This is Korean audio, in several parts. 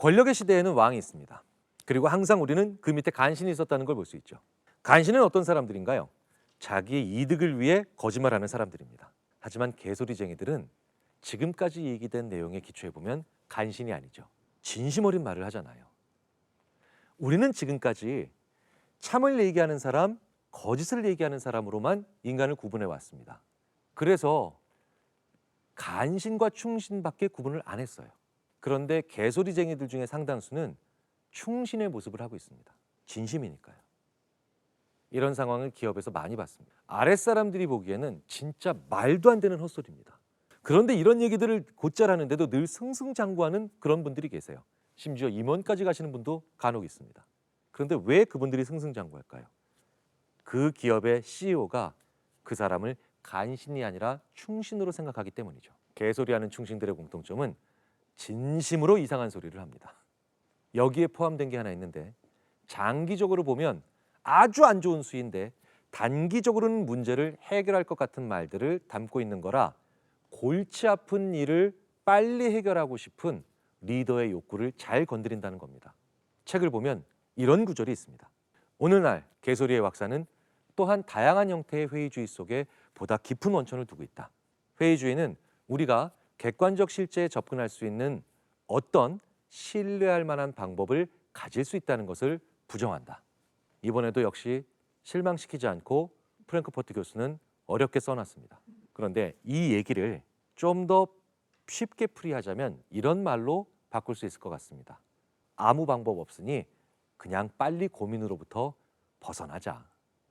권력의 시대에는 왕이 있습니다. 그리고 항상 우리는 그 밑에 간신이 있었다는 걸 볼 수 있죠. 간신은 어떤 사람들인가요? 자기의 이득을 위해 거짓말하는 사람들입니다. 하지만 개소리쟁이들은 지금까지 얘기된 내용에 기초해 보면 간신이 아니죠. 진심 어린 말을 하잖아요. 우리는 지금까지 참을 얘기하는 사람, 거짓을 얘기하는 사람으로만 인간을 구분해 왔습니다. 그래서 간신과 충신밖에 구분을 안 했어요. 그런데 개소리쟁이들 중에 상당수는 충신의 모습을 하고 있습니다. 진심이니까요. 이런 상황을 기업에서 많이 봤습니다. 아랫사람들이 보기에는 진짜 말도 안 되는 헛소리입니다. 그런데 이런 얘기들을 곧잘 하는데도 늘 승승장구하는 그런 분들이 계세요. 심지어 임원까지 가시는 분도 간혹 있습니다. 그런데 왜 그분들이 승승장구할까요? 그 기업의 CEO가 그 사람을 간신이 아니라 충신으로 생각하기 때문이죠. 개소리하는 충신들의 공통점은 진심으로 이상한 소리를 합니다. 여기에 포함된 게 하나 있는데 장기적으로 보면 아주 안 좋은 수인데 단기적으로는 문제를 해결할 것 같은 말들을 담고 있는 거라 골치 아픈 일을 빨리 해결하고 싶은 리더의 욕구를 잘 건드린다는 겁니다. 책을 보면 이런 구절이 있습니다. 오늘날 개소리의 왁사는 또한 다양한 형태의 회의주의 속에 보다 깊은 원천을 두고 있다. 회의주의는 우리가 객관적 실제에 접근할 수 있는 어떤 신뢰할 만한 방법을 가질 수 있다는 것을 부정한다. 이번에도 역시 실망시키지 않고 프랭크포트 교수는 어렵게 써놨습니다. 그런데 이 얘기를 좀 더 쉽게 풀이하자면 이런 말로 바꿀 수 있을 것 같습니다. 아무 방법 없으니 그냥 빨리 고민으로부터 벗어나자.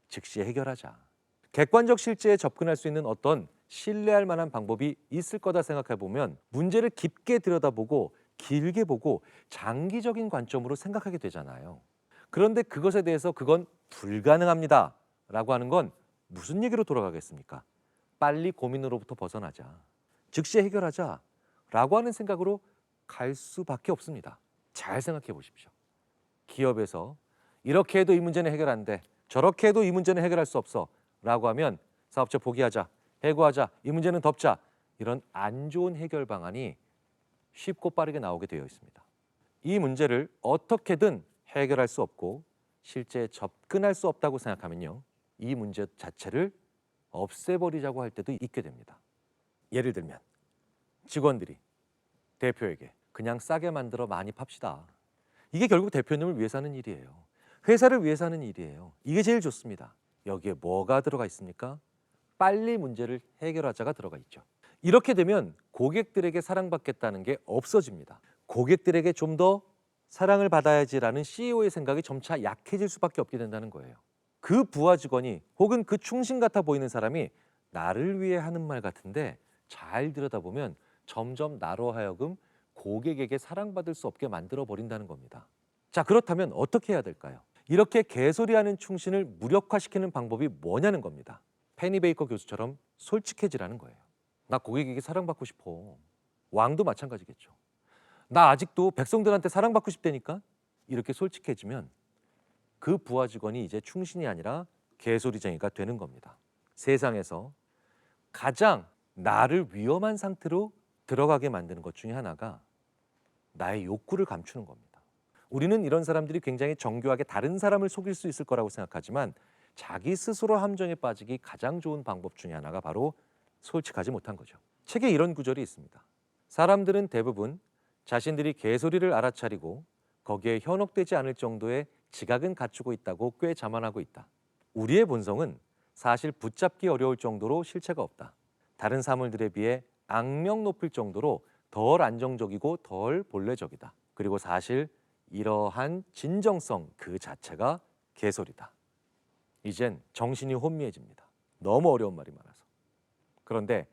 즉시 해결하자. 객관적 실제에 접근할 수 있는 어떤 신뢰할 만한 방법이 있을 거다 생각해 보면 문제를 깊게 들여다보고 길게 보고 장기적인 관점으로 생각하게 되잖아요. 그런데 그것에 대해서 그건 불가능합니다. 라고 하는 건 무슨 얘기로 돌아가겠습니까? 빨리 고민으로부터 벗어나자. 즉시 해결하자. 라고 하는 생각으로 갈 수밖에 없습니다. 잘 생각해 보십시오. 기업에서 이렇게 해도 이 문제는 해결 안 돼. 저렇게 해도 이 문제는 해결할 수 없어. 라고 하면 사업체 포기하자. 해고하자. 이 문제는 덮자. 이런 안 좋은 해결 방안이 쉽고 빠르게 나오게 되어 있습니다. 이 문제를 어떻게든 해결할 수 없고 실제 접근할 수 없다고 생각하면요. 이 문제 자체를 없애버리자고 할 때도 있게 됩니다. 예를 들면 직원들이 대표에게 그냥 싸게 만들어 많이 팝시다. 이게 결국 대표님을 위해서 하는 일이에요. 회사를 위해서 하는 일이에요. 이게 제일 좋습니다. 여기에 뭐가 들어가 있습니까? 빨리 문제를 해결하자가 들어가 있죠. 이렇게 되면 고객들에게 사랑받겠다는 게 없어집니다. 고객들에게 좀 더 사랑을 받아야지라는 CEO의 생각이 점차 약해질 수밖에 없게 된다는 거예요. 그 부하 직원이 혹은 그 충신 같아 보이는 사람이 나를 위해 하는 말 같은데 잘 들여다보면 점점 나로 하여금 고객에게 사랑받을 수 없게 만들어 버린다는 겁니다. 자, 그렇다면 어떻게 해야 될까요? 이렇게 개소리하는 충신을 무력화시키는 방법이 뭐냐는 겁니다. 페니 베이커 교수처럼 솔직해지라는 거예요. 나 고객에게 사랑받고 싶어. 왕도 마찬가지겠죠. 나 아직도 백성들한테 사랑받고 싶다니까? 이렇게 솔직해지면 그 부하 직원이 이제 충신이 아니라 개소리쟁이가 되는 겁니다. 세상에서 가장 나를 위험한 상태로 들어가게 만드는 것 중에 하나가 나의 욕구를 감추는 겁니다. 우리는 이런 사람들이 굉장히 정교하게 다른 사람을 속일 수 있을 거라고 생각하지만 자기 스스로 함정에 빠지기 가장 좋은 방법 중에 하나가 바로 솔직하지 못한 거죠. 책에 이런 구절이 있습니다. 사람들은 대부분 자신들이 개소리를 알아차리고 거기에 현혹되지 않을 정도의 지각은 갖추고 있다고 꽤 자만하고 있다. 우리의 본성은 사실 붙잡기 어려울 정도로 실체가 없다. 다른 사물들에 비해 악명 높을 정도로 덜 안정적이고 덜 본래적이다. 그리고 사실 이러한 진정성 그 자체가 개소리다. 이젠 정신이 혼미해집니다. 너무 어려운 말이 많아서. 그런데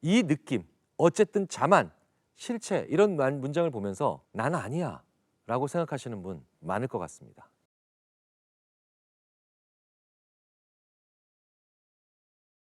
이 느낌, 어쨌든 자만, 실체 이런 만- 문장을 보면서 난 아니야 라고 생각하시는 분 많을 것 같습니다.